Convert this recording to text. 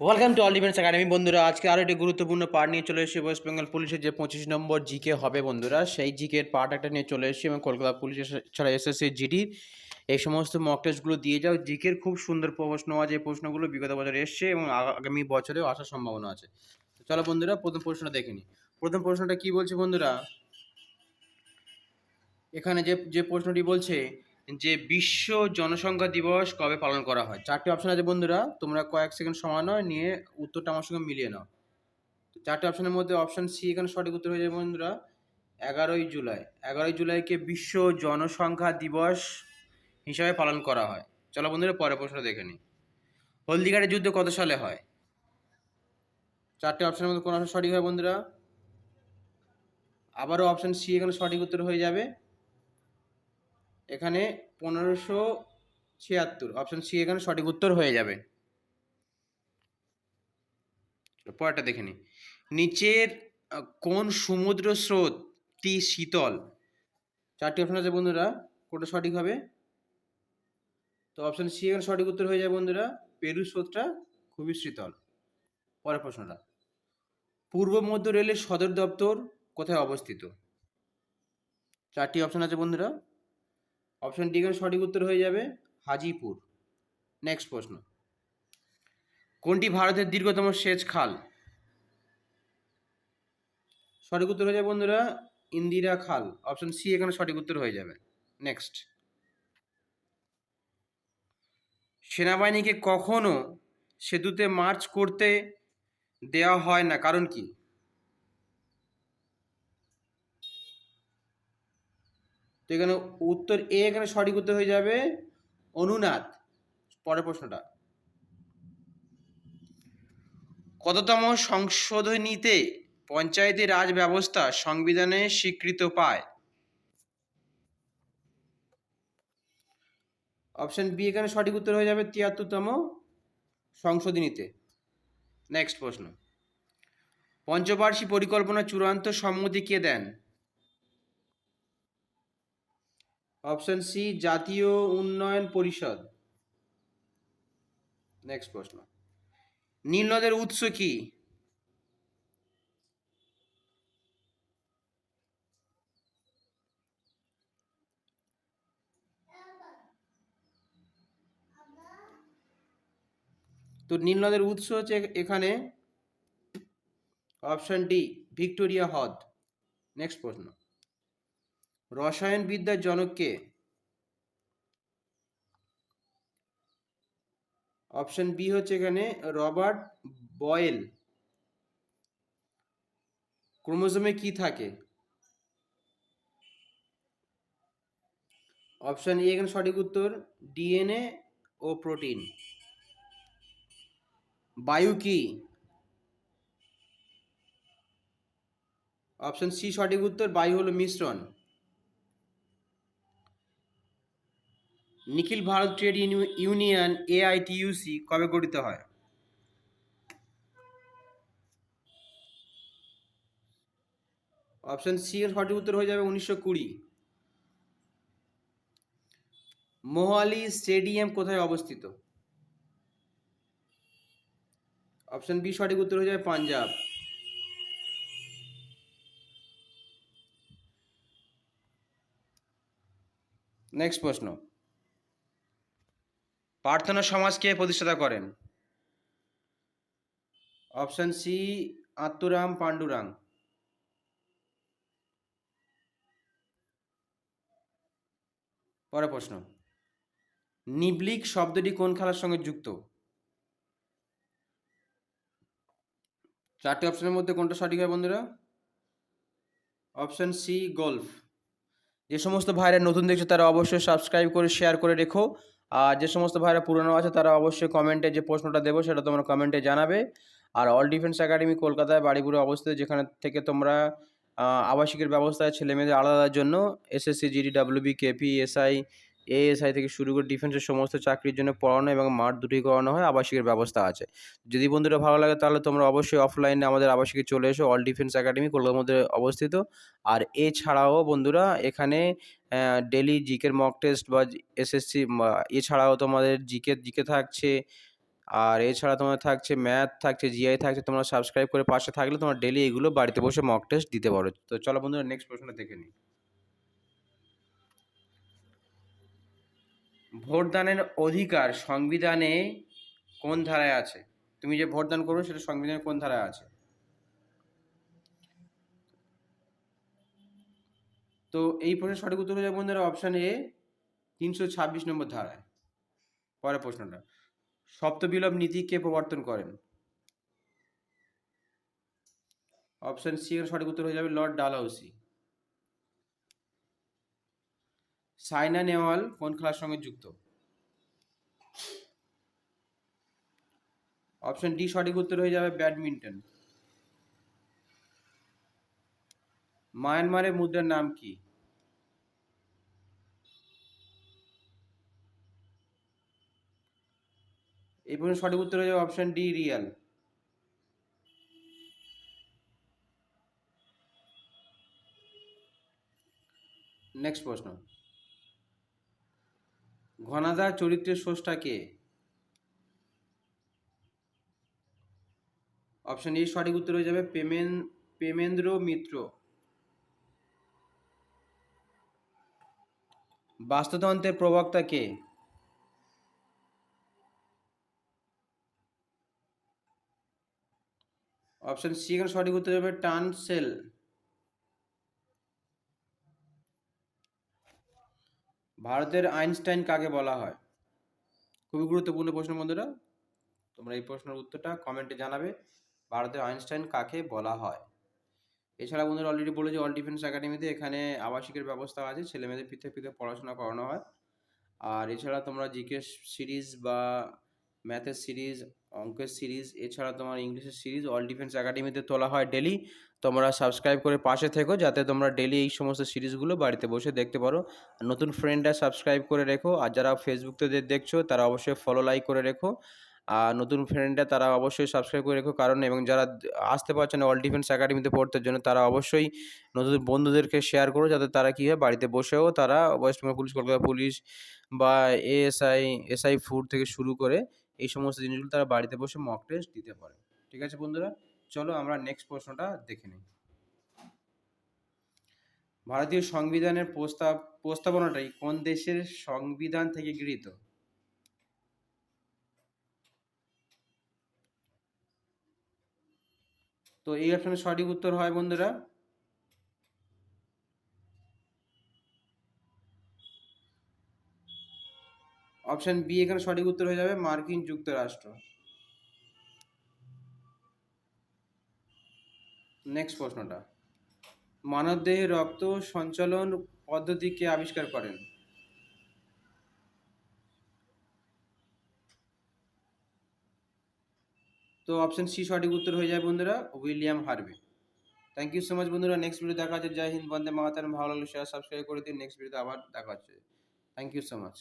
Welcome to all defence academy বন্ধুরা, আজকে আরও একটি গুরুত্বপূর্ণ পার্ট নিয়ে চলে এসেছি ওয়েস্ট বেঙ্গল পুলিশের যে পঁচিশ নম্বর জিকে হবে বন্ধুরা, সেই জিকের পার্ট একটা নিয়ে চলে এসেছি এবং কলকাতা পুলিশ ছাড়া এসএসসি জিডি এই সমস্ত মক টেস্টগুলো দিয়ে যাও। জিকের খুব সুন্দর প্রশ্ন আছে, এই প্রশ্নগুলো বিগত বছর এসছে এবং আগামী বছরেও আসার সম্ভাবনা আছে। চলো বন্ধুরা, প্রথম প্রশ্নটা দেখে নিই প্রথম প্রশ্নটা কি বলছে বন্ধুরা? এখানে যে যে প্রশ্নটি বলছে যে বিশ্ব জনসংখ্যা দিবস কবে পালন করা হয়? চারটি অপশন আছে বন্ধুরা, তোমরা কয়েক সেকেন্ড সময় নয় নিয়ে উত্তরটা আমার সঙ্গে মিলিয়ে নাও। চারটি অপশনের মধ্যে অপশন সি এখানে সঠিক উত্তর হয়ে যাবে বন্ধুরা, এগারোই জুলাই। এগারোই জুলাইকে বিশ্ব জনসংখ্যা দিবস হিসাবে পালন করা হয়। চলো বন্ধুরা, পরের প্রশ্ন দেখে নিই। হলদিঘাটের যুদ্ধ কত সালে হয়? চারটে অপশনের মধ্যে কোন অপশন সঠিক হয় বন্ধুরা? আবারও অপশন সি এখানে সঠিক উত্তর হয়ে যাবে। এখানে পনেরোশো ছিয়াত্তর অপশন সি এখানে সঠিক উত্তর হয়ে যাবে। পরেরটা দেখে নিই নিচের কোন সমুদ্র স্রোতটি শীতল? চারটি অপশন আছে বন্ধুরা, কোনটা সঠিক হবে? তো অপশন সি এখানে সঠিক উত্তর হয়ে যায় বন্ধুরা, পেরু স্রোতটা খুবই শীতল। পরের প্রশ্নটা, পূর্ব মধ্য রেলের সদর দপ্তর কোথায় অবস্থিত? চারটি অপশন আছে বন্ধুরা অপশন ডি এখানে সঠিক উত্তর হয়ে যাবে হাজিপুর। নেক্সট প্রশ্ন। কোনটি ভারতের দীর্ঘতম সেচ খাল? সঠিক উত্তর হয়ে যাবে বন্ধুরা ইন্দিরা খাল। অপশন সি এখানে সঠিক উত্তর হয়ে যাবে। নেক্সট সেনাবাহিনীকে কখনো সেতুতে মার্চ করতে দেওয়া হয় না, কারণ কি? তো এখানে উত্তর এ এখানে সঠিক উত্তর হয়ে যাবে অনুনাদ। পরের প্রশ্নটা। কততম সংশোধনীতে পঞ্চায়েতি রাজ ব্যবস্থা সংবিধানে স্বীকৃত পায়? অপশন বি এখানে সঠিক উত্তর হয়ে যাবে তিয়াত্তরতম সংশোধনীতে। নেক্সট প্রশ্ন। পঞ্চবার্ষিক পরিকল্পনা চূড়ান্ত সম্মতি কে দেন? অপশন সি জাতীয় উন্নয়ন পরিষদ নেক্সট প্রশ্ন। নীল নদের উৎস কি তো নীল নদের উৎস হচ্ছে এখানে অপশন ডি ভিক্টোরিয়া হ্রদ নেক্সট প্রশ্ন। রসায়ন বিদ্যার জনক কে? অপশন বি হচ্ছে এখানে রবার্ট বয়েল। ক্রোমোজোমে কি থাকে? অপশন এ এখানে সঠিক উত্তর, ডিএনএ ও প্রোটিন। বায়ু কি? অপশন সি সঠিক উত্তর, বায়ু হলো মিশ্রণ। নিখিল ভারত ট্রেড ইউনি- ইউনিয়ন এআইটিইউসি কবে গঠিত হয়? অপশন সি এর সঠিক উত্তর হয়ে যাবে উনিশশো কুড়ি। মোহালি স্টেডিয়াম কোথায় অবস্থিত? অপশন বি সঠিক উত্তর হয়ে যাবে পাঞ্জাব। নেক্সট প্রশ্ন। প্রার্থনা সমাজকে প্রতিষ্ঠাতা করেন। Option C, Atmaram Pandurang. পরের প্রশ্ন। নিবলিক শব্দটি কোন খেলার সঙ্গে যুক্ত? চারটি অপশনের মধ্যে কোনটা সঠিক হয় বন্ধুরা? Option C, golf. যে সমস্ত ভাইরা নতুন দেখছ তারা অবশ্যই সাবস্ক্রাইব করে, শেয়ার করে রেখো। আর যে সমস্ত ভাইরা পুরনো আছে, তারা অবশ্যই কমেন্টে যে প্রশ্নটা দেবো, সেটা তোমরা কমেন্টে জানাবে। আর অল ডিফেন্স একাডেমি কলকাতায়, বাড়িপুরে অবস্থিত, যেখানে থেকে তোমরা আবাসিকের ব্যবস্থায় ছেলে মেয়েদের আলাদার জন্য SSC GD WB KP SI ASI থেকে শুরু করে ডিফেন্সের সমস্ত চাকরির জন্য পড়ানো এবং মাঠ দুটোই করানো হয়, আবাসিকের ব্যবস্থা আছে। যদি বন্ধুরা ভালো লাগে তাহলে তোমরা অবশ্যই অফলাইনে আমাদের আবাসিকে চলে এসো অল ডিফেন্স একাডেমি কলকাতার মধ্যে অবস্থিত। আর এছাড়াও বন্ধুরা এখানে ডেলি জিকের মক টেস্ট বা এসএসসি এছাড়াও তোমাদের জিকে জিকে থাকছে, আর এছাড়া তোমার থাকছে ম্যাথ থাকছে জিআই থাকছে, তোমরা সাবস্ক্রাইব করে পাশে থাকলে তোমার ডেলি এগুলো বাড়িতে বসে মক টেস্ট দিতে পারো। তো চলো বন্ধুরা নেক্সট প্রশ্নটা দেখে নিই। ভোটদানের অধিকার সংবিধানে কোন ধারায় আছে? তুমি যে ভোটদান করবে সেটা সংবিধানে কোন ধারায় আছে? তো এই প্রশ্নের সঠিক উত্তর হয়ে যাবে অপশান এ তিনশো ছাব্বিশ নম্বর ধারায়। পরের প্রশ্নটা সপ্তবিলব নীতি কে প্রবর্তন করেন? অপশন সি এর সঠিক উত্তর হয়ে যাবে লর্ড ডালহাউসি সাইনা নেওয়াল কোন খেলার সঙ্গে যুক্ত? অপশন ডি সঠিক উত্তর হয়ে যাবে ব্যাডমিন্টন। মায়ানমারের মুদ্রার নাম কি? এই প্রশ্নের সঠিক উত্তর হয়ে যাবে অপশন ডি রিয়াল। নেক্সট প্রশ্ন। ঘনাদা চরিত্রের স্রষ্টা কে? অপশন এ সঠিক উত্তর হয়ে যাবে পেমেন পেমেন্দ্র মিত্র। বাস্তুতন্ত্রের প্রবক্তা কে? অপশন সি এখানে সঠিক উত্তর যাবে টানসেল। ভারতের আইনস্টাইন কাকে বলা হয়? খুবই গুরুত্বপূর্ণ প্রশ্ন বন্ধুরা। তোমরা এই প্রশ্নের উত্তরটা কমেন্টে জানাবে, ভারতের আইনস্টাইন কাকে বলা হয়? এছাড়া বন্ধুরা অলরেডি বলেছি অল ডিফেন্স একাডেমিতে এখানে আবাসিকের ব্যবস্থা আছে ছেলে মেয়েদের পৃথক পৃথক পড়াশোনা করানো হয়। আর এছাড়া তোমরা জিকেস সিরিজ বা ম্যাথের সিরিজ অঙ্কের সিরিজ এছাড়া তোমার ইংলিশের সিরিজ অল ডিফেন্স একাডেমিতে তোলা হয় ডেলি তোমরা সাবস্ক্রাইব করে পাশে থেকো যাতে তোমরা ডেলি এই সমস্ত সিরিজগুলো বাড়িতে বসে দেখতে পারো। নতুন ফ্রেন্ডরা সাবস্ক্রাইব করে রেখো, আর যারা ফেসবুকতে দেখছ, তারা অবশ্যই ফলো লাইক করে রেখো। আর নতুন ফ্রেন্ডরা তারা অবশ্যই সাবস্ক্রাইব করে রেখো, কারণ এবং যারা আসতে পারছে না অল ডিফেন্স একাডেমিতে পড়তে জন্য, তারা অবশ্যই নতুন বন্ধুদেরকে শেয়ার করো, যাতে তারা কী হয় বাড়িতে বসেও তারা West Bengal police Kolkata police বা এএসআই এসআই ফুড থেকে শুরু করে এই সমস্ত জিনিসগুলো তারা বাড়িতে বসে মক টেস্ট দিতে পারে। ঠিক আছে বন্ধুরা? চলো আমরা নেক্সট প্রশ্নটা দেখে নিই। ভারতীয় সংবিধানের প্রস্তাব, প্রস্তাবনাটাই কোন দেশের সংবিধান থেকে গৃহীত? তো এই অপশনের সঠিক উত্তর হয় বন্ধুরা। অপশন বি এখানে সঠিক উত্তর হয়ে যাবে, মার্কিন যুক্তরাষ্ট্র। নেক্সট প্রশ্নটা। মানবদেহে রক্ত সঞ্চালন পদ্ধতিকে আবিষ্কার করেন। তো অপশন সি সঠিক উত্তর হয়ে যায় বন্ধুরা, William Harvey. Thank you so much বন্ধুরা নেক্সট ভিডিও দেখা হচ্ছে, জয় হিন্দ, বন্দে মাতারম, ভালো লাগলে শেয়ার সাবস্ক্রাইব করে দিন নেক্সট ভিডিওতে আবার দেখা হচ্ছে। Thank you so much